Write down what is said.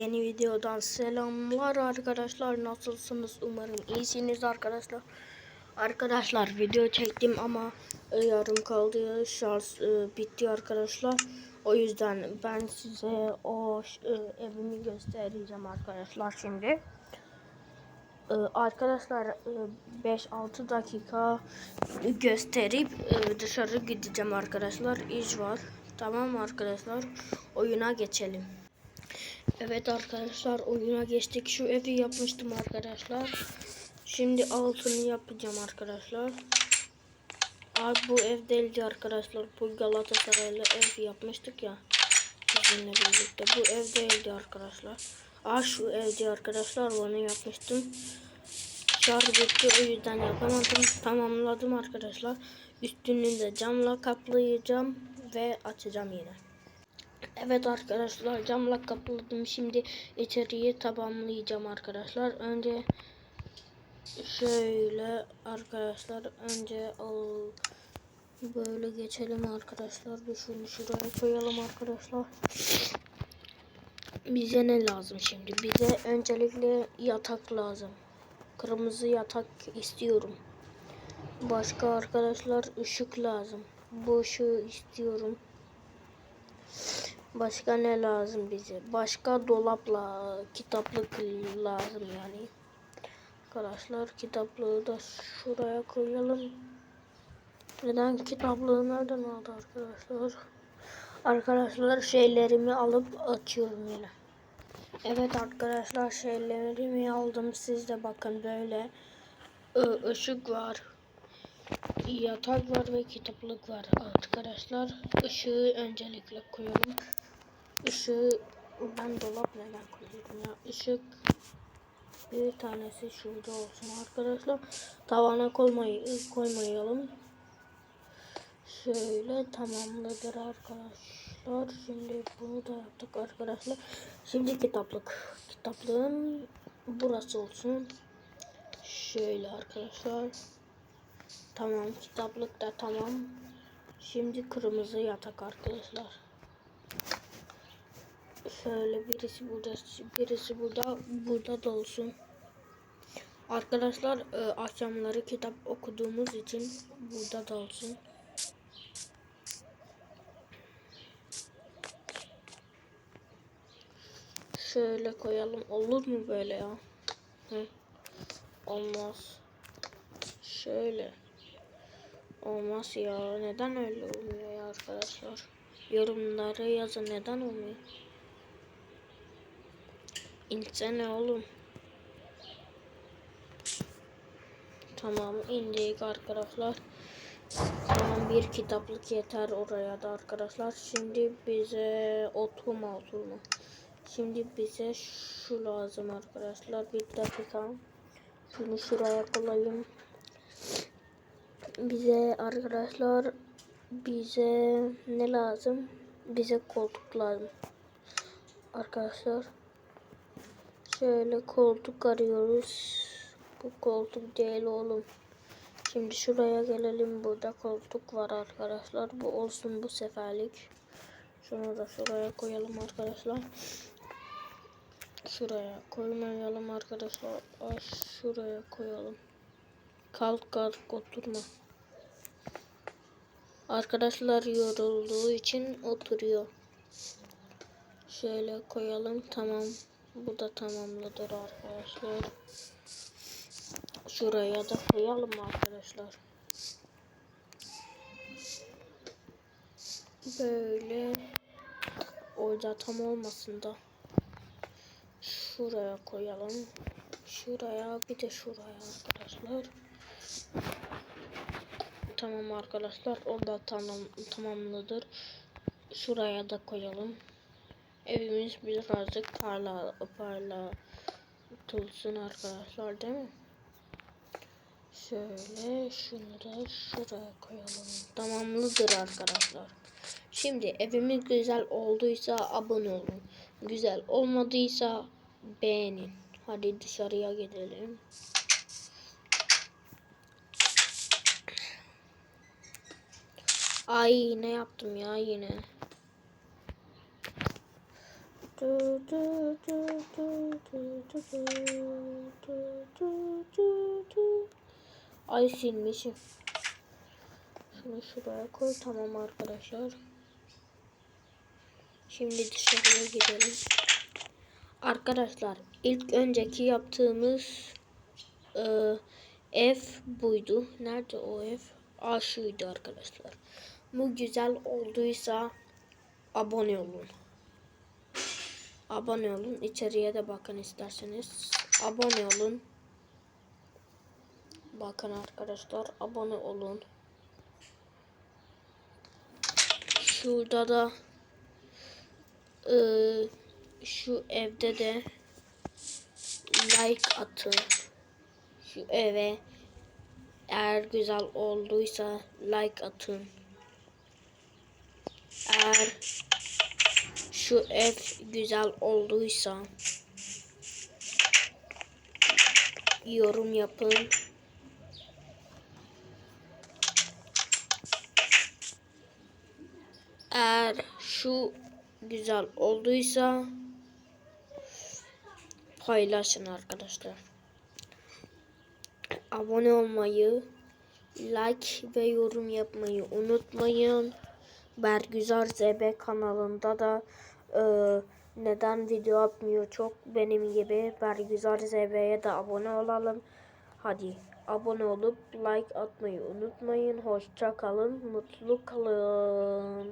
Yeni videodan selamlar arkadaşlar. Nasılsınız? Umarım iyisiniz arkadaşlar. Arkadaşlar video çektim ama e, yarım kaldı. Şarj e, bitti arkadaşlar. O yüzden ben size o e, evimi göstereceğim arkadaşlar şimdi. E, Arkadaşlar e, 5-6 dakika gösterip e, dışarı gideceğim arkadaşlar. İş var. Tamam arkadaşlar. Oyuna geçelim Evet arkadaşlar oyuna geçtik. Şu evi yapmıştım arkadaşlar. Şimdi altını yapacağım arkadaşlar. Abi bu ev değildi arkadaşlar. Bu Galatasaraylı ev yapmıştık ya. Sizinle birlikte. Bu ev değildi arkadaşlar. Aa şu evdi arkadaşlar. Onu yapmıştım. Şarj bitti o yüzden yapamadım. Tamamladım arkadaşlar. Üstünü de camla kaplayacağım ve açacağım yine. Evet arkadaşlar camla kapladım. Şimdi içeriği tamamlayacağım arkadaşlar. Önce şöyle arkadaşlar önce al böyle geçelim arkadaşlar. Bir şunu şuraya koyalım arkadaşlar. Bize ne lazım şimdi? Bize öncelikle yatak lazım. Kırmızı yatak istiyorum. Başka arkadaşlar ışık lazım. Bu istiyorum. Başka ne lazım bize? Başka dolapla kitaplık lazım yani. Arkadaşlar kitaplığı da şuraya koyalım. Neden kitaplığı nereden aldı arkadaşlar? Arkadaşlar şeylerimi alıp açıyorum yine. Evet arkadaşlar şeylerimi aldım. Siz de bakın böyle ışık var. Yatak var ve kitaplık var arkadaşlar. Işığı öncelikle koyalım. Işığı ben dolap neden koyuyorum ya? Işık bir tanesi şurada olsun arkadaşlar. Tavana koymayı koymayalım. Şöyle tamamladır arkadaşlar. Şimdi bunu da yaptık arkadaşlar. Şimdi kitaplık. Kitaplığın burası olsun. Şöyle arkadaşlar. Tamam kitaplık da tamam. Şimdi kırmızı yatak arkadaşlar. Şöyle birisi burada, birisi burada, burada da olsun. Arkadaşlar e, akşamları kitap okuduğumuz için burada da olsun. Şöyle koyalım. Olur mu böyle ya? Hı. Olmaz. Şöyle. Olmaz ya. Neden öyle olmuyor ya arkadaşlar? Yorumlara yazın neden olmuyor? İnsene oğlum. Tamam indik arkadaşlar. Tamam bir kitaplık yeter oraya da arkadaşlar. Şimdi bize oturma oturma. Şimdi bize şu lazım arkadaşlar. Bir dakika. Şunu şuraya koyayım. Bize arkadaşlar bize ne lazım? Bize koltuk lazım. Arkadaşlar şöyle koltuk arıyoruz. Bu koltuk değil oğlum. Şimdi şuraya gelelim. Burada koltuk var arkadaşlar. Bu olsun bu seferlik. Şunu da şuraya koyalım arkadaşlar. Şuraya koymayalım arkadaşlar. Ay, şuraya koyalım. Kalk kalk oturma. Arkadaşlar yorulduğu için oturuyor. Şöyle koyalım. Tamam. Bu da tamamladır arkadaşlar. Şuraya da koyalım arkadaşlar. Böyle orada tam olmasın da şuraya koyalım. Şuraya bir de şuraya arkadaşlar. Tamam arkadaşlar o da tamam tamamlıdır. Şuraya da koyalım. Evimiz birazcık parla parla tulsun arkadaşlar değil mi? Şöyle şunu da şuraya koyalım. Tamamlıdır arkadaşlar. Şimdi evimiz güzel olduysa abone olun. Güzel olmadıysa beğenin. Hadi dışarıya gidelim. Ay ne yaptım ya yine. Ay silmişim. Şunu şuraya koy. Tamam arkadaşlar. Şimdi dışarıya gidelim. Arkadaşlar ilk önceki yaptığımız e, ev buydu. Nerede o ev? Aa şuydu arkadaşlar. Bu güzel olduysa abone olun. Abone olun. İçeriye de bakın isterseniz. Abone olun. Bakın arkadaşlar abone olun. Şurada da e, şu evde de like atın. Şu eve eğer güzel olduysa like atın. Eğer şu ev güzel olduysa yorum yapın. Eğer şu güzel olduysa paylaşın arkadaşlar. Abone olmayı, like ve yorum yapmayı unutmayın. Bergüzar ZB kanalında da e, neden video atmıyor çok benim gibi Bergüzar ZB'ye de abone olalım. Hadi abone olup like atmayı unutmayın. Hoşça kalın, mutlu kalın.